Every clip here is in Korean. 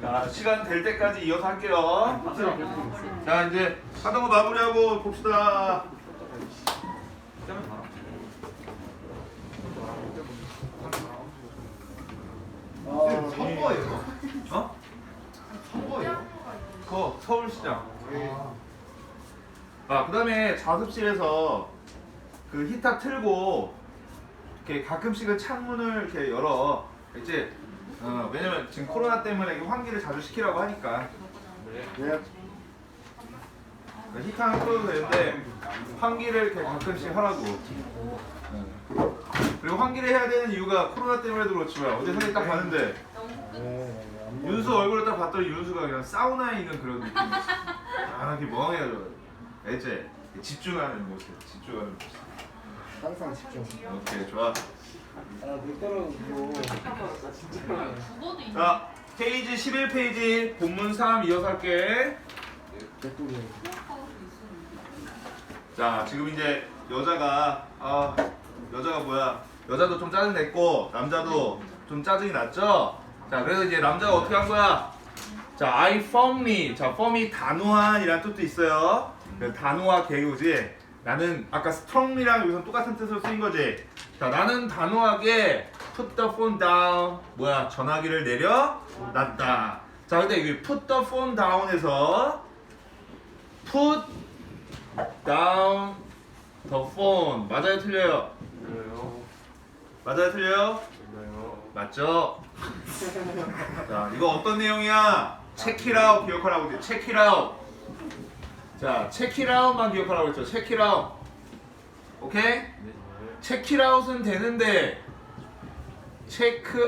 자, 시간 될 때까지 이어서 할게요. 자, 이제 하던 거 마무리하고 봅시다. 아, 선거예요? 어? 선거예요? 그거 서울시장. 아, 그 다음에 자습실에서 그 히터 틀고 이렇게 가끔씩은 창문을 이렇게 열어. 이제 어, 왜냐면 지금 코로나 때문에 이게 환기를 자주 시키라고 하니까 네. 그 히터는 끄도 되는데 환기를 이렇게 가끔씩 하라고. 어. 그리고 환기를 해야 되는 이유가 코로나 때문에도 그렇지만 어제 선생님 딱 봤는데 네. 윤수 얼굴을 딱 봤더니 윤수가 그냥 사우나에 있는 그런 느낌. 아, 이렇게 멍해가지고. 알지? 집중하는 모습, 집중하는 모습. 항상 집중. 오케이, 좋아. 아, 못 따라오고. 국어도 있네. 자, 페이지 11페이지 본문 3 이어서 할게. 개꿀이에요. 자, 지금 이제 여자가 아, 여자가 뭐야? 여자도 좀 짜증 냈고 남자도 좀 짜증이 났죠? 자, 그래서 이제 남자가 어떻게 한 거야? 자, I firmly. 자, firm이 단호한이라는 뜻도 있어요. 그 단호한 개요지. 나는 아까 strongly랑 여기서 똑같은 뜻으로 쓰인 거지. 자, 나는 단호하게 put the phone down. 뭐야? 전화기를 내려 놨다. 자, 근데 여기 put the phone down에서 put down the phone 맞아요 틀려요 그래요? 맞아요 틀려요 그래요? 맞죠 자 이거 어떤 내용이야 check it out 기억하라고 돼 check it out 자 check it out만 기억하라고 했죠 check it out 오케이 네. Out은 되는데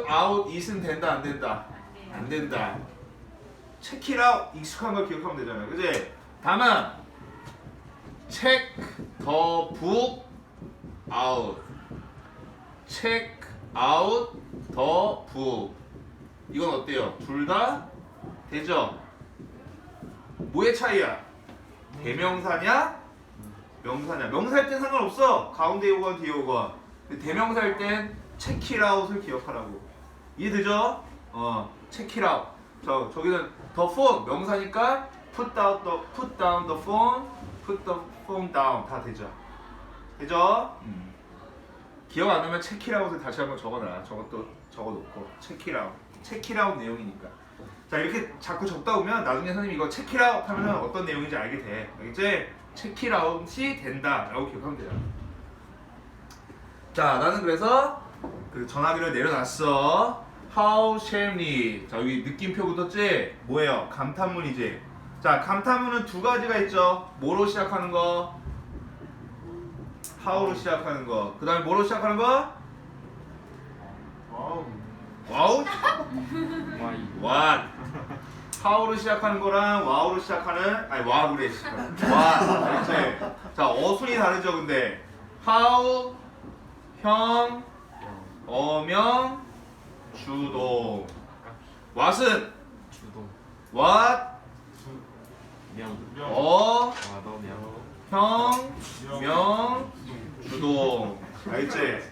out it은 된다 안 된다 안 된다 out 익숙한 걸 기억하면 되잖아요 그지 다만 book out check out the book 이건 어때요? 둘 다 되죠? 뭐의 차이야? 대명사냐? 명사냐? 명사일 땐 상관없어. 가운데 오건 뒤에 근데 대명사일 땐 out을 기억하라고. 이해되죠? 어 out. 저, 저기는 the phone 명사니까 put down the, put down the phone put the phone down. 다 되죠? 되죠? 음. 기억 안 나면 out을 다시 한번 적어놔. 저것도 적어놓고. it out. 내용이니까. 자 이렇게 자꾸 적다 보면 나중에 선생님이 이거 out 하면 어떤 내용인지 알게 돼. 알겠지? Check it out이 된다 라고 기억하면 돼요 자 나는 그래서 그 전화기를 내려놨어 How shall 자 여기 느낌표 붙었지? 뭐예요? 감탄문이지 자 감탄문은 두 가지가 있죠 뭐로 시작하는 거? how로 시작하는 거. 그 다음에 뭐로 시작하는 거? 와우. 와우? 와이. How로 시작하는 거랑 wow로 시작하는 아니 wow래 씨. what. 알지? 자 어순이 다르죠 근데 how 형 어명 주동 what은 주동. 명. 어. 형, 명, 주동. 알겠지?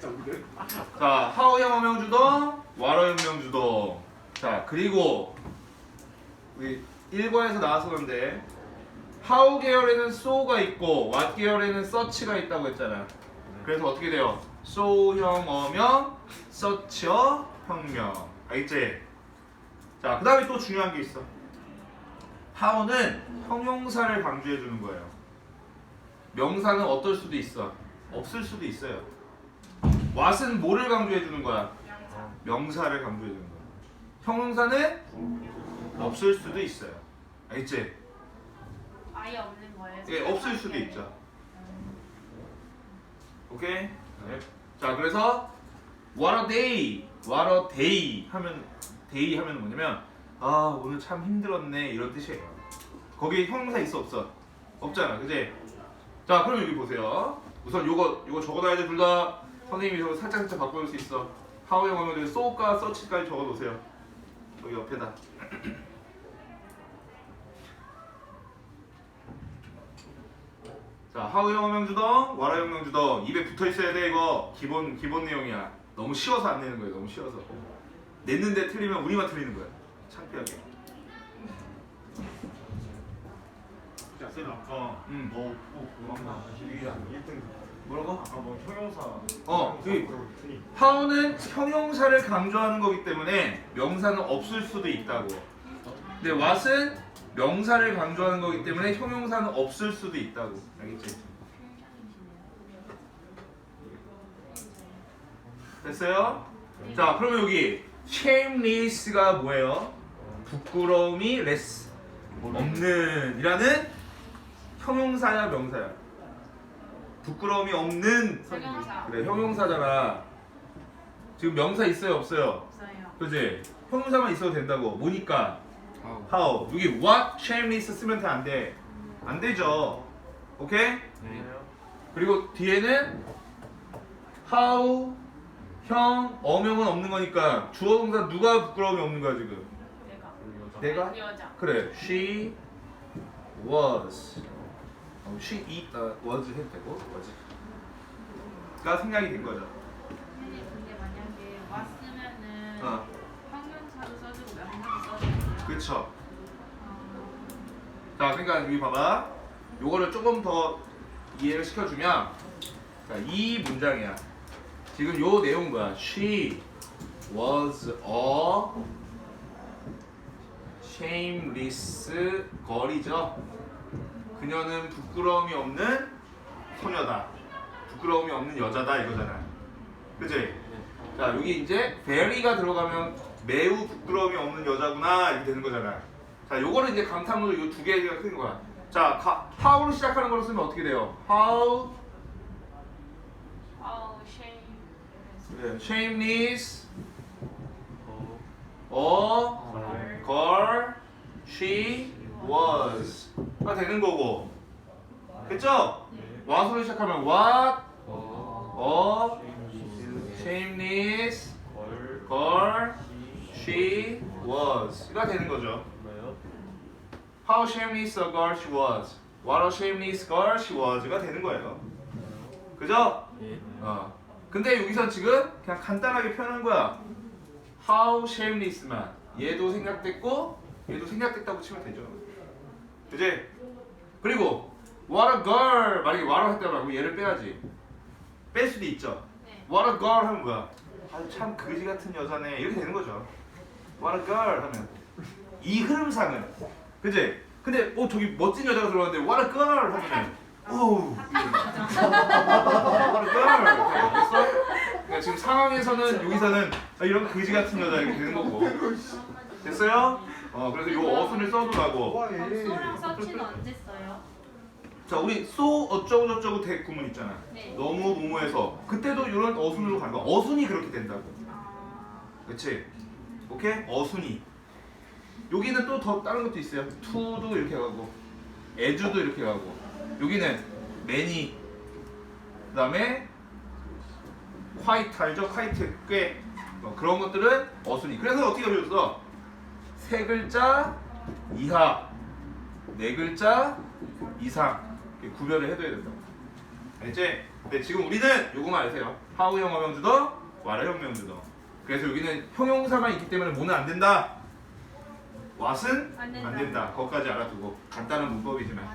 자, 하우형 어명 주동, 와러형 명 주동. 자, 그리고 우리 1과에서 나와서 그런데 하우 계열에는 so가 있고 what 계열에는 such가 있다고 했잖아. 그래서 어떻게 돼요? so형 어명, such어 형명. 알겠지? 자, 그 다음에 또 중요한 게 있어. how는 형용사를 강조해 주는 거예요. 명사는 어떨 수도 있어. 없을 수도 있어요. what은 뭐를 강조해 주는 거야? 명사를 강조해 주는 거야. 형용사는 없을 수도 있어요. 알겠지? 아예 없는 거예요. 예, 없을 수도 있죠. 오케이? 네. 자, 그래서 what a day, what a day 하면 day 하면 뭐냐면 아 오늘 참 힘들었네 이런 뜻이에요. 거기 형용사 있어 없어? 없잖아, 그지? 자, 그럼 여기 보세요. 우선 요거 요거 적어놔야 돼 둘 다. 선생님이 저거 살짝 살짝 바꿔줄 수 있어. 하우의 원어를 so가 such까지 적어놓으세요. 여기 옆에다. 자, 하우 형 명 주동, 와라 형 명 주동 입에 붙어 있어야 돼 이거 기본 기본 내용이야. 너무 쉬워서 안 내는 거예요. 너무 쉬워서. 냈는데 틀리면 우리만 틀리는 거야. 창피하게. 자, 쌤 아까 음. 뭐 꼭, 그거 유일한 1등 뭐라고? 아까 뭐 형용사 어, 그- 하우는 형용사를 강조하는 거기 때문에 명사는 없을 수도 있다고. 근데 what은 명사를 강조하는 거기 때문에 형용사는 없을 수도 있다고. 알겠지? 됐어요? 자, 그러면 여기 shameless가 뭐예요? 부끄러움이 less 없는 이라는 형용사야 명사야? 부끄러움이 없는 형용사. 그래 형용사잖아. 지금 명사 있어요 없어요? 없어요. 그지? 형용사만 있어도 된다고. 뭐니까? How? 여기 what shameless 쓰면 돼 안 돼? 안 되죠. 오케이? 네. 그리고 뒤에는 how 형 어명은 없는 거니까 주어 동사 누가 부끄러움이 없는 거야 지금? 내가. 내가? 여자. 그래 she was 어, she e, 어, was 해도 되고 was가 생략이 된 거죠. 선생님 근데 만약에 왔으면은 어, 그렇죠. 자, 그러니까 여기 봐봐. 요거를 조금 더 이해를 시켜주면, 자, 이 문장이야. 지금 요 내용 뭐야? She was a shameless girl이죠. 그녀는 부끄러움이 없는 소녀다. 부끄러움이 없는 여자다 이거잖아. 그지? 자, 여기 이제 very가 들어가면 매우 부끄러움이 없는 여자구나 이렇게 되는 거잖아. 자, 요거는 이제 감탄문으로 요두 개가 크는 거야. 자, 가, how로 시작하는 거로 쓰면 어떻게 돼요? how 아우 shame. 그래, shameless girl she was 가 되는 거고. 됐죠? what으로 시작하면 what 어. a shameless 걸. girl she was 가 되는 거죠. 뭐요? How shameless a girl she was. What a shameless girl she was가 되는 거예요. 그죠? 예. 어. 근데 여기서 지금 그냥 간단하게 표현한 거야. How shameless만. 얘도 생략됐고 얘도 생략됐다고 치면 되죠. 그지? 그리고 What a girl 만약에 what을 했다고 하고 얘를 빼야지. 뺄 수도 있죠. 네. What a girl 하면 뭐야? 아참 그지 같은 여자네 이렇게 되는 거죠. What a girl 하면 이 흐름상은 그지? 근데 어 저기 멋진 여자가 들어왔는데 What a girl 하면 오 What a girl 알겠어? 그러니까 지금 상황에서는 여기서는 아, 이런 그지 같은 여자 이렇게 되는 거고 됐어요? 어 그래서 요 어순을. 소랑 서치는 언제 써요? 자 우리 so 어쩌고 저쩌고 대 구문 있잖아 네. 너무 뭐뭐해서 그때도 이런 어순으로 가는 거야 어순이 그렇게 된다고 아, 그치? 오케이? 어순이. 여기는 또 더 다른 것도 있어요. to도 이렇게 가고 as도 이렇게 가고. 여기는 many 그 다음에 quite 알죠? quite 꽤. 어, 그런 것들은 어순이. 그래서 어떻게 배웠어? 세 글자 이하 네 글자 이상. 구별을 해둬야 된다고. 알지? 근데 지금 우리는 요거만 아세요. 하우 형 어명주더 와라 형 명주더 그래서 여기는 형용사만 있기 때문에 뭐는 안 된다. 왓은 안 된다. 안 된다. 거기까지 알아두고 간단한 문법이지만.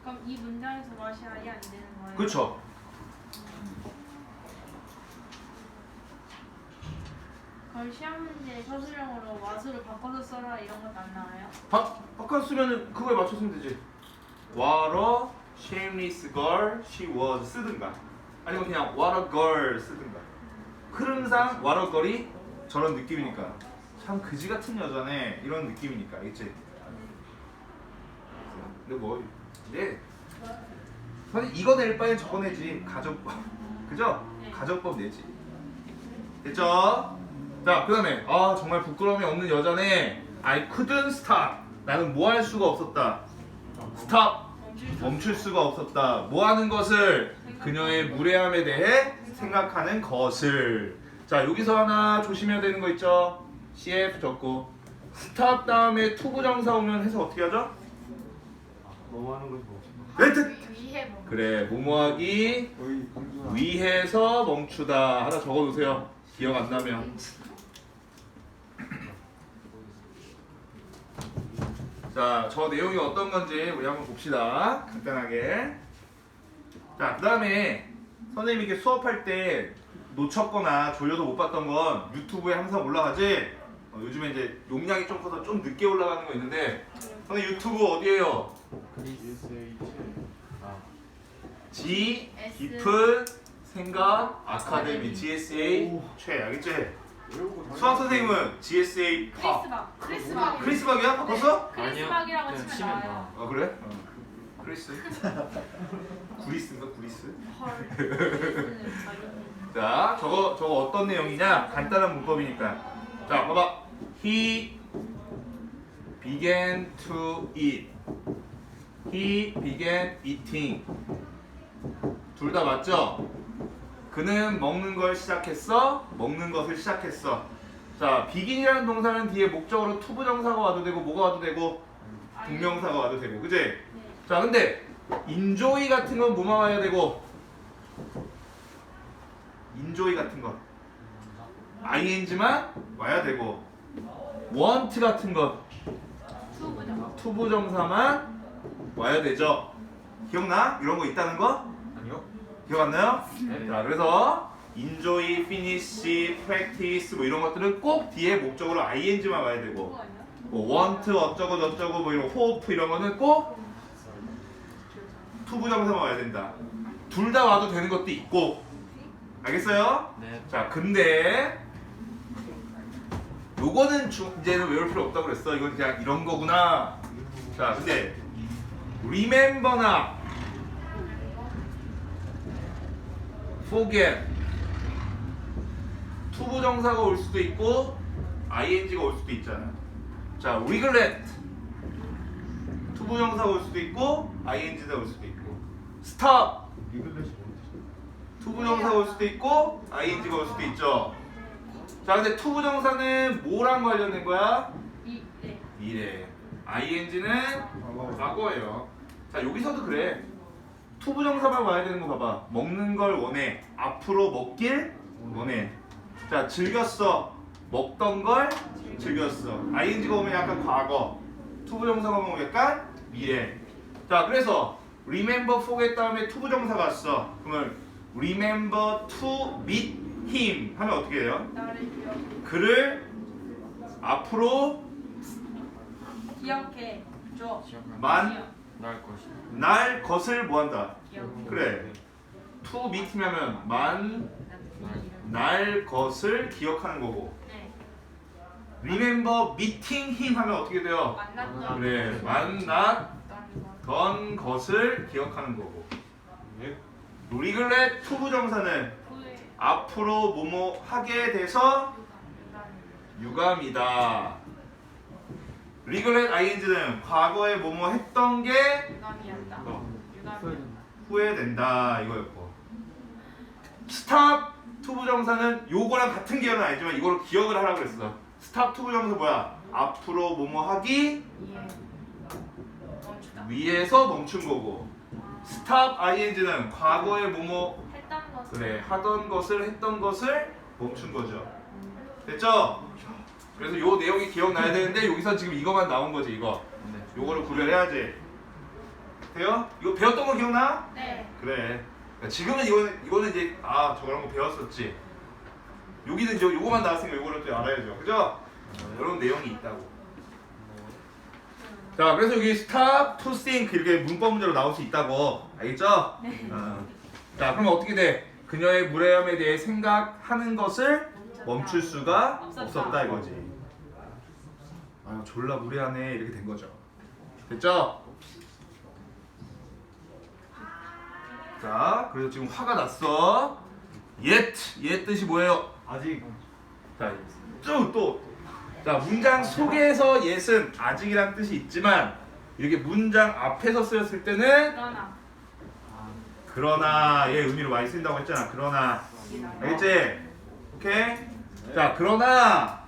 그럼 이 문장에서 what이 아예 안 되는 거예요? 그렇죠. 그럼 시험 문제 서술형으로 what으로 바꿔서 써라 이런 것도 안 나와요? 바, 바꿔 쓰면은 그거에 맞춰쓰면 되지. What a shameless girl she was 쓰든가. 아니면 그냥 What a girl 쓰든가 흐름상 girl이 저런 느낌이니까. 참 그지 같은 여자네. 이런 느낌이니까. 알겠지? 근데 뭐 이제 사실 이거 낼 바엔 저거 내지. 가정법. 그죠? 네. 가정법 내지. 됐죠? 자 그다음에 아 정말 부끄러움이 없는 여자네. I couldn't stop. 나는 뭐 할 수가 없었다. Stop. 멈출 수가 없었다. 뭐 하는 것을? 그녀의 무례함에 대해 생각하는 것을. 자 여기서 하나 조심해야 되는 거 있죠? CF 적고. 스탑 다음에 투부 정사 오면 해서 어떻게 하죠? 뭐하는 거지 뭐. 레트! 위해 뭐 그래 모모하기 위해서 멈추다. 하나 적어놓으세요. 기억 안 나면. 자 저 내용이 어떤 건지 우리 한번 봅시다. 간단하게. 자 그 다음에 선생님이 이렇게 수업할 때 놓쳤거나 졸려도 못 봤던 건 유튜브에 항상 올라가지. 어, 요즘에 이제 용량이 좀 커서 좀 늦게 올라가는 거 있는데 선생님 유튜브 어디에요? G S. 깊은 생각 아카데미 GSA 최 알겠지? 수학 선생님은 GSA 파 크리스박. 크리스박. 크리스박이야? 바꿨어? 크리스박이라고 치면 나와요. 아 그래? 어. 크리스 구리스인가 구리스? 헐. 자기는. 자 저거 저거 어떤 내용이냐 간단한 문법이니까 자 봐봐 He began to eat He began eating 둘 다 맞죠? 그는 먹는 걸 시작했어 먹는 것을 시작했어 자 begin이라는 동사는 뒤에 목적으로 투부 정사가 와도 되고 뭐가 와도 되고 동명사가 와도 되고 그지? 네. 자 근데 인조이 같은 건 뭐만 와야 되고 인조이 같은 건 ing만 와야 되고 want 같은 건 투부정. 투부정사만 와야 되죠 기억나? 이런 거 있다는 거? 아니요. 기억 안 나요? 네. 자 그래서 enjoy, finish, practice 뭐 이런 것들은 꼭 뒤에 목적으로 ing만 와야 되고? 뭐 want 어쩌고 저쩌고 뭐 이런 hope 이런 거는 꼭투 부정사만 와야 된다. 둘 다 와도 되는 것도 있고. 알겠어요? 네. 자, 근데 요거는 주, 이제는 외울 필요 없다고 그랬어. 이건 그냥 이런 거구나. 자, 근데 remember나 forget 투부정사가 올 수도 있고 ing가 올 수도 있잖아. 자, regret 투부정사가 올 수도 있고 ing가 올 수도 있고 stop 투부정사가 올 수도 있고 ing가 올 수도 있죠. 자, 근데 투부정사는 뭐랑 관련된 거야? 미래. ing는 과거예요. 자, 여기서도 그래. 투부정사만 와야 되는 거 봐봐. 먹는 걸 원해. 앞으로 먹길 원해. 자, 즐겼어. 먹던 걸 즐겼어. ing가 오면 약간 과거. 투부정사가 오면 약간 미래. 자, 그래서 remember forget 다음에 투부정사가 왔어. 그러면 remember to meet him 하면 어떻게 돼요? 나를 기억. 그를 앞으로 기억해 줘. 만 기억. 날 것이. 날 것을 뭐한다? 기억. 그래. to meet 하면 만 날 것을 기억하는 거고. 네. remember meeting him 하면 어떻게 돼요? 만났던. 그래. 만났 던 것을 기억하는 거고. 리글렛 투부 정사는 후에 앞으로 뭐뭐 하게 돼서 유감. 유감이다. 리글렛 ing는 과거에 뭐뭐 했던 게 유감이었다. 어. 유감이. 후회된다 이거였고 스탑 투부 정사는 요거랑 같은 계열은 아니지만 이거를 기억을 하라고 그랬어 스탑 투부 정사 뭐야 앞으로 뭐뭐 하기. 멈추다. 위에서 멈춘 거고 스탑 ing는 과거에 뭐뭐 했던 것을. 그래 하던 것을 했던 것을 멈춘 거죠 됐죠? 그래서 요 내용이 기억나야 되는데 여기서 지금 이거만 나온 거지 이거 네. 요거를 구별해야지 돼요? 이거 배웠던 거 기억나? 네. 그래. 그러니까 지금은 이거는 이거는 이제 아 저런 거 배웠었지. 여기는 이제 요거만 나왔으니까 요거를 또 알아야죠. 그죠? 이런 내용이 있다고. 자, 그래서 여기 stop to think 이렇게 문법 문제로 나올 수 있다고. 알겠죠? 네. 어. 자, 그럼 어떻게 돼? 그녀의 무례함에 대해 생각하는 것을 멈출 수가 없었다. 없었다 이거지. 아유 졸라 무례하네 이렇게 된 거죠. 됐죠? 자, 그래서 지금 화가 났어. yet, yet 뜻이 뭐예요? 아직 자, 쭉 또. 자, 문장 속에서 yet은 아직이란 뜻이 있지만 이렇게 문장 앞에서 쓰였을 때는 그러나. 그러나 얘 의미를 많이 쓴다고 했잖아. 그러나. 알겠지? 오케이? 자, 그러나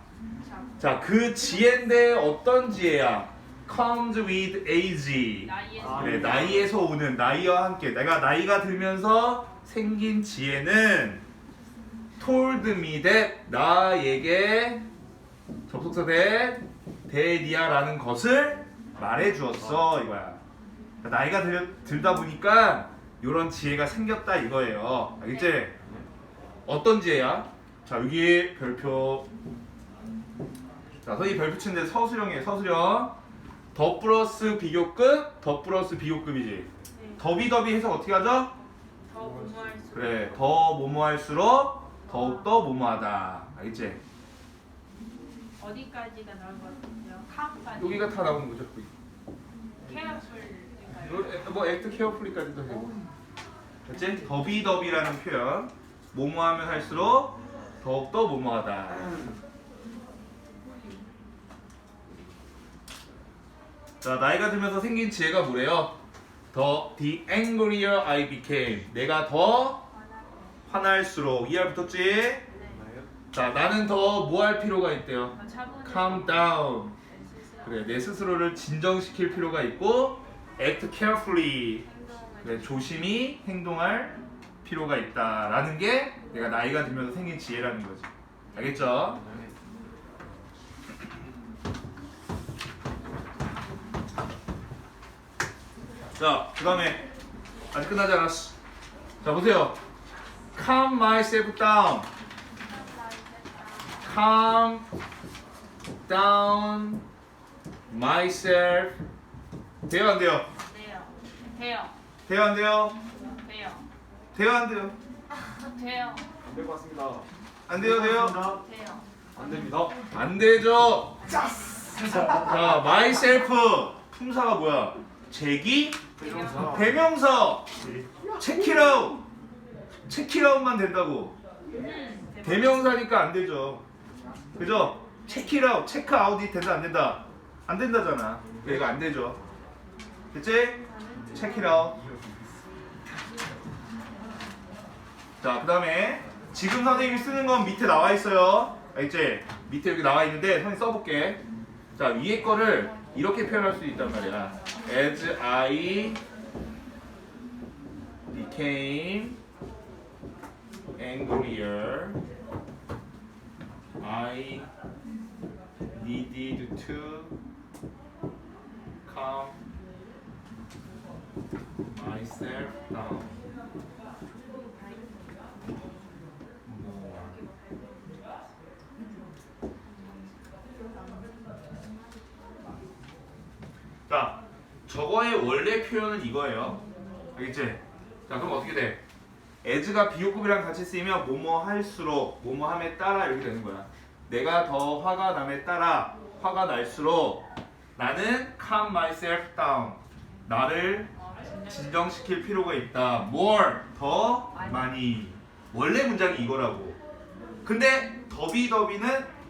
자. 자, 그 지혜인데 어떤 지혜야? comes with age. 나이에서. 그래, 나이에서 오는 나이와 함께 내가 나이가 들면서 생긴 지혜는 told me that 나에게 접속사 that 대니아라는 것을 말해 주었어 이거야. 그러니까 나이가 들, 들다 보니까 이런 지혜가 생겼다 이거예요. 알겠지? 어떤 지혜야? 자 여기 별표. 자 선생님 별표 치는데 서술형이에요 서술형. 더 플러스 비교급, 더 플러스 비교급이지. 네. 더비 더비 해석 어떻게 하죠? 더 공부할수록 그래 더 뭐뭐할수록 더욱더 뭐뭐하다. 알겠지? 어디까지가 나올 것 같아요? 캄까지 여기가 다 나오는 거죠. 케어풀인가요? 뭐 액트 케어풀리까지도 되고. 됐지? 더비더비라는 표현. 뭐뭐하면 할수록 더욱더 뭐뭐하다. 자 나이가 들면서 생긴 지혜가 뭐래요? 더 the angrier I became. 내가 더 화날수록 이해 붙었지? 네. 자 나는 더 뭐 할 필요가 있대요? 더 차분히 calm down. 스스로 그래 내 스스로를 진정시킬 필요가 있고 act carefully. 행동을 그래 조심히 행동할 필요가 있다라는 게 내가 나이가 들면서 생긴 지혜라는 거지. 알겠죠? 자, 그 다음에 아직 끝나지 않았어. 자, 보세요. Calm myself down. Calm down myself. 돼요, 안 돼요? 돼요. 돼요. 돼요, 안 돼요? 돼요. 돼요, 안 돼요? 돼요. 안 될 것 같습니다. 안 돼요, 돼요? 돼요. 안 됩니다. 안 되죠. 자, myself 품사가 뭐야? 제기 대명사. 대명사. check it out. check it out만 된다고. 음, 대명사니까 안 되죠. 그죠? check out이 된다 안 된다? 안 된다잖아. 얘가 안 되죠. 됐지? out. 자, 그 다음에 지금 선생님이 쓰는 건 밑에 나와 있어요. 알겠지? 밑에 여기 나와 있는데 선생님 써볼게. 자, 위에 거를 이렇게 표현할 수 있단 말이야. As I became angrier, I needed to calm myself down. 자, 저거의 원래 표현은 이거예요. 알겠지? 자, 그럼 어떻게 돼? As가 비호급이랑 같이 쓰이면 뭐뭐 할수록 뭐뭐 함에 따라 이렇게 되는 거야. 내가 더 화가 남에 따라 화가 날수록 나는 calm myself down. 나를 진정시킬 필요가 있다. more 더 많이. 원래 문장이 이거라고. 근데 더비더비는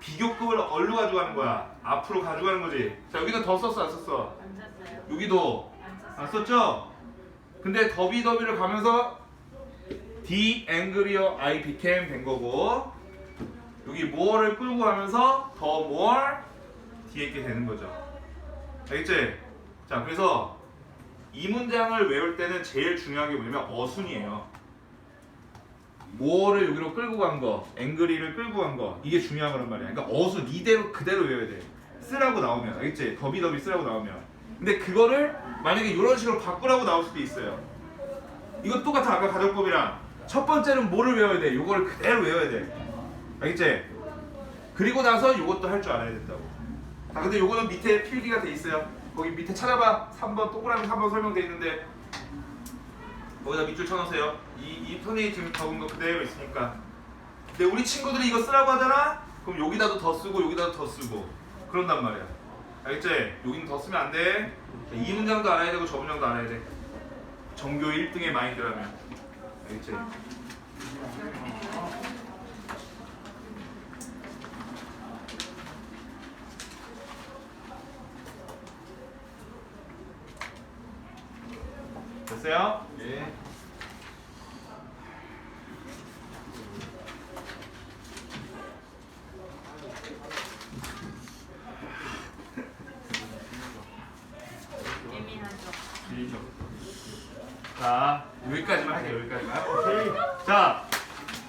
비교급을 얼로 가져가는 거야. 앞으로 가져가는 거지. 자 여기는 더 썼어 안 썼어? 안 잤어요. 여기도 안. 썼죠? 근데 더비더비를 가면서 the angrier I became 된 거고 여기 more를 끌고 가면서 더 more 뒤에 있게 되는 거죠. 알겠지? 자 그래서 이 문장을 외울 때는 제일 중요한 게 뭐냐면 어순이에요. more를 여기로 끌고 간 거, angry를 끌고 간 거 이게 중요한 거란 말이야. 그러니까 어순 이대로 그대로 외워야 돼. 쓰라고 나오면 알겠지? 더비더비 쓰라고 나오면. 근데 그거를 만약에 이런 식으로 바꾸라고 나올 수도 있어요. 이거 똑같아 아까 가정법이랑 첫 번째는 뭐를 외워야 돼? 요거를 그대로 외워야 돼. 알겠지? 그리고 나서 요것도 할 줄 알아야 된다고. 아 근데 요거는 밑에 필기가 돼 있어요. 거기 밑에 찾아봐. 3번 동그라미 3번 설명돼 있는데 거기다 밑줄 쳐놓으세요. 이, 이 선생님이 지금 적은 거 그대로 있으니까. 근데 우리 친구들이 이거 쓰라고 하잖아? 그럼 여기다도 더 쓰고 여기다도 더 쓰고 그런단 말이야. 알겠지? 여기는 더 쓰면 안 돼. 이 문장도 알아야 되고 저 문장도 알아야 돼. 전교 1등의 마인드라면. 알겠지? 됐어요? 예. 예민하죠. 자, 여기까지만 할게요. 여기까지만. 오케이. 자,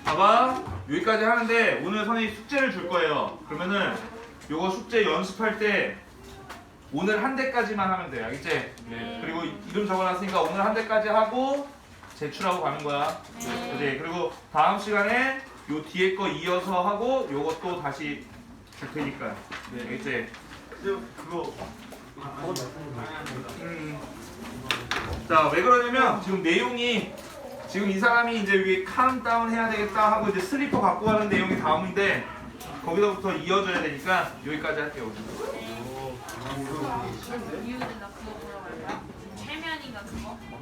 봐봐. 여기까지 하는데 오늘 선생님 숙제를 줄 거예요. 그러면은 요거 숙제 연습할 때 오늘 한 대까지만 하면 돼요. 알겠지? 네. 그리고 이름 적어놨으니까 오늘 한 대까지 하고 제출하고 가는 거야. 네. 그지? 그리고 다음 시간에 요 뒤에 거 이어서 하고 요것도 다시 줄 테니까. 네. 알겠지? 그거 음. 자, 왜 그러냐면 지금 내용이 지금 이 사람이 이제 위에 카운트다운 해야 되겠다 하고 이제 슬리퍼 갖고 가는 내용이 다음인데 거기서부터 이어져야 되니까 여기까지 할게요.